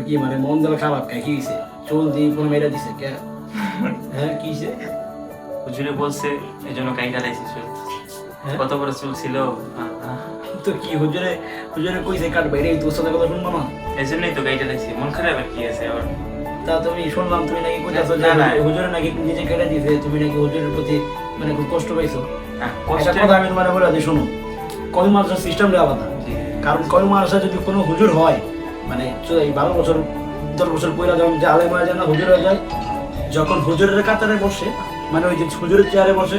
তো কি মানে মন দিল খারাপ কে কি হয়েছে চুল দিয়ে কোনো মেয়েরা দিছে কে? হ্যাঁ কি হয়েছে হুজুরে বলছে এই জন্য কাইটা লাইছি চুল। হ্যাঁ? কত বড় চুল ছিল। তো কি হুজুরে হুজুরে কইছে কাটবে রে তোর সাথে কথা শুনব না এই জন্যই তো গাইটা লাইছি। মন খারাপ আর কি আছে আবার? তা তুমি শুনলাম তুমি নাকি কইতাছো না, না। হুজুরে নাকি নিজে কেটে দিছে তুমি নাকি হুজুরের প্রতি মানে খুব কষ্ট পাইছো। হ্যাঁ, কথা আমি তোমার বলে দিই শোনো। কয় মাসের সিস্টেমটা আলাদা। কারণ কয় মাসে যদি কোনো হুজুর হয় মানে এই বারো বছর দশ বছর পয়লা যখন যে আলেম হয়ে যায় না হুজুর হয়ে যায় যখন হুজুরের কাতারে বসে মানে ওই যে হুজুরের চেয়ারে বসে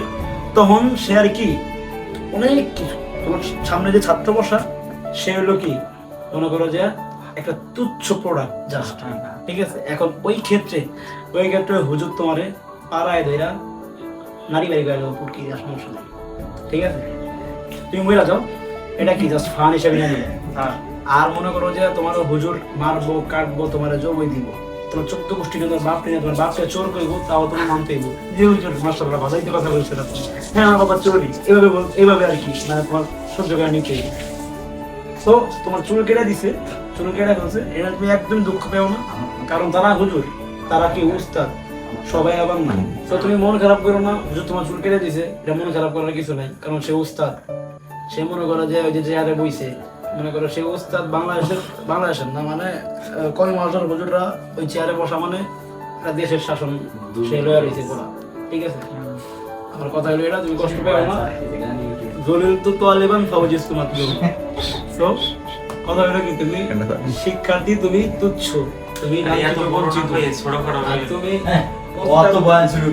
তখন সে আর কি অনেক কিছু। তোমার সামনে যে ছাত্র বসা সে হলো কি? মনে করো যে একটা তুচ্ছ প্রোডাক্ট জাস্ট হ্যাঁ, হ্যাঁ। ঠিক আছে? এখন ওই ক্ষেত্রে ওই ক্ষেত্রে হুজুর তোমারে পাড়ায় ধইরা নারী বাড়ি গেল পুটকি দেওয়ার সমস্যা নেই। ঠিক আছে? তুমি বইলা যাও এটা কি জাস্ট ফান হিসেবে নিয়ে হ্যাঁ। আর মনে করো যে তোমার হুজুর মারবো, কাটবো, তোমার জবই দিব। তোমার চোদ্দ গোষ্ঠী তোমার বাপ নিয়ে তোমার বাপকে চোর করব, তাও তুমি মানতে হইব যে হুজুর মাস্টাররা ভাষাইতে কথা বলছে না হ্যাঁ আমার বাবা চোরই। এভাবে বল এইভাবে আর কি মানে তোমার সহ্য করে নিতে তো তোমার চুল কেটে দিছে, চুল কেটে ফেলছে। এটা তুমি একদম দুঃখ পেও না। কারণ তারা হুজুর, তারা কি উস্তাদ? সবাই আবার না। তো তুমি মন খারাপ করো না। হুজুর তোমার চুল কেটে দিছে, এটা মন খারাপ করার কিছু নাই, কারণ সে উস্তাদ। সে মনে করো যে ওই যে চেয়ারে বইছে। মনে করো সে উস্তাদ বাংলাদেশের বাংলাদেশের না মানে আহ, কয় মাসের হুজুররা ওই চেয়ারে বসা মানে একটা দেশের শাসন সে লয়া রয়েছে পুরা ঠিক আছে? আমার কথা হলো এটা তুমি কষ্ট পেও না। জলিল তো তোয়ালেবান ফাউজিস তোমার তো কথা হলো কি তুমি? শিক্ষার্থী তুমি তুচ্ছ। তুমি বঞ্চিত। হয়ে ছোট খাটো তুমি অত বয়ান শুরু